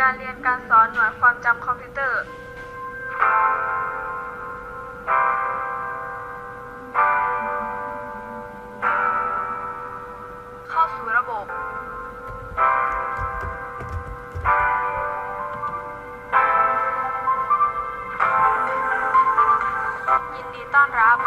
การเรียนการสอนหน่วยความจำคอมพิวเตอร์ เข้าสู่ระบบ ยินดีต้อนรับ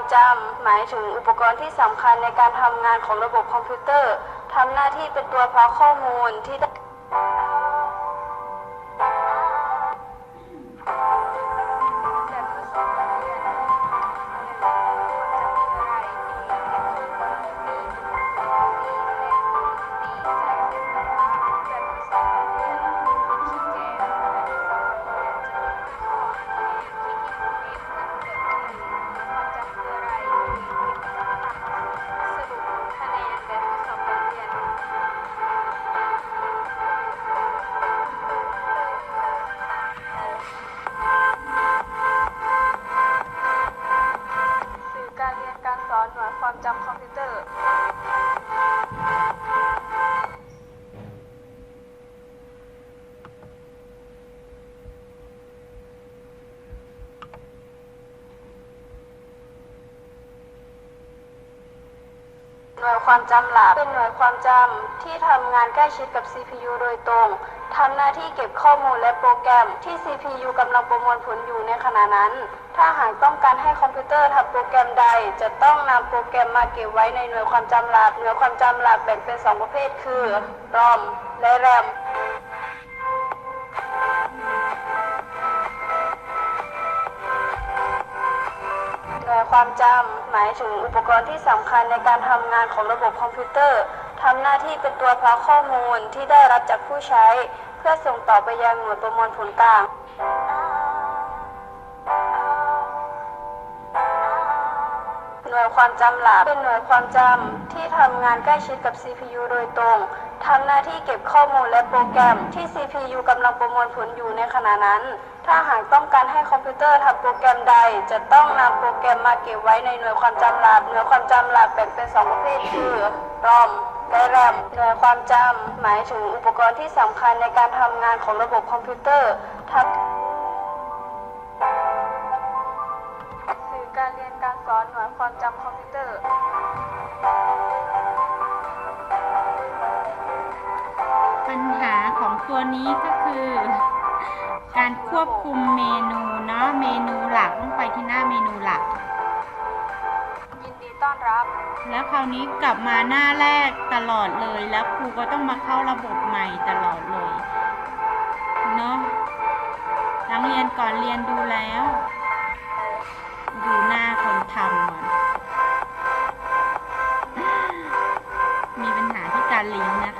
ความจำหมายถึงอุปกรณ์ที่สำคัญในการทำงานของระบบคอมพิวเตอร์ทำหน้าที่เป็นตัวพาข้อมูลที่ได้ อนหน่วยความจำคอมพิวเตอร์ หน่วยความจำหลักเป็นหน่วยความจำที่ทำงานใกล้ชิดกับ CPU โดยตรงทำหน้าที่เก็บข้อมูลและโปรแกรมที่ CPU กำลังประมวลผลอยู่ในขณะนั้น ถ้าหากต้องการให้คอมพิวเตอร์ทำโปรแกรมใด จะต้องนำโปรแกรมมาเก็บไว้ในหน่วยความจำหลัก หน่วยความจำหลักแบ่งเป็น 2 ประเภทคือ ROM และ RAM ความจำหมายถึงอุปกรณ์ที่สำคัญในการทำงานของระบบคอมพิวเตอร์ทำหน้าที่เป็นตัวพักข้อมูลที่ได้รับจากผู้ใช้ เพื่อส่งต่อไปยังหน่วยประมวลผลกลางหน่วยความจำหลักเป็นหน่วยความจำที่ทำงานใกล้ชิดกับ CPU โดยตรง ทำหน้าที่เก็บข้อมูลและโปรแกรมที่ CPU กำลังประมวลผลอยู่ในขณะนั้น ถ้าหากต้องการให้คอมพิวเตอร์ทำโปรแกรมใด จะต้องนำโปรแกรมมาเก็บไว้ในหน่วยความจำหลัก หน่วยความจำหลักแบ่งเป็น2ประเภทคือ ROM และ RAM หน่วยความจำหมายถึงอุปกรณ์ที่สำคัญในการทำงานของระบบคอมพิวเตอร์ทำสื่อการเรียนการสอนหน่วยความจำคอมพิวเตอร์ ตัวนี้ก็คือ การควบคุมเมนูเนาะเมนูหลักต้องไปที่หน้าเมนูหลัก ยินดีต้อนรับ แล้วคราวนี้กลับมาหน้าแรกตลอดเลย แล้วครูก็ต้องมาเข้าระบบใหม่ตลอดเลยเนาะหลังเรียนก่อนเรียนดูแล้ว ดูหน้าคนทำก่นมีปัญหาที่การลิงก์นะคะ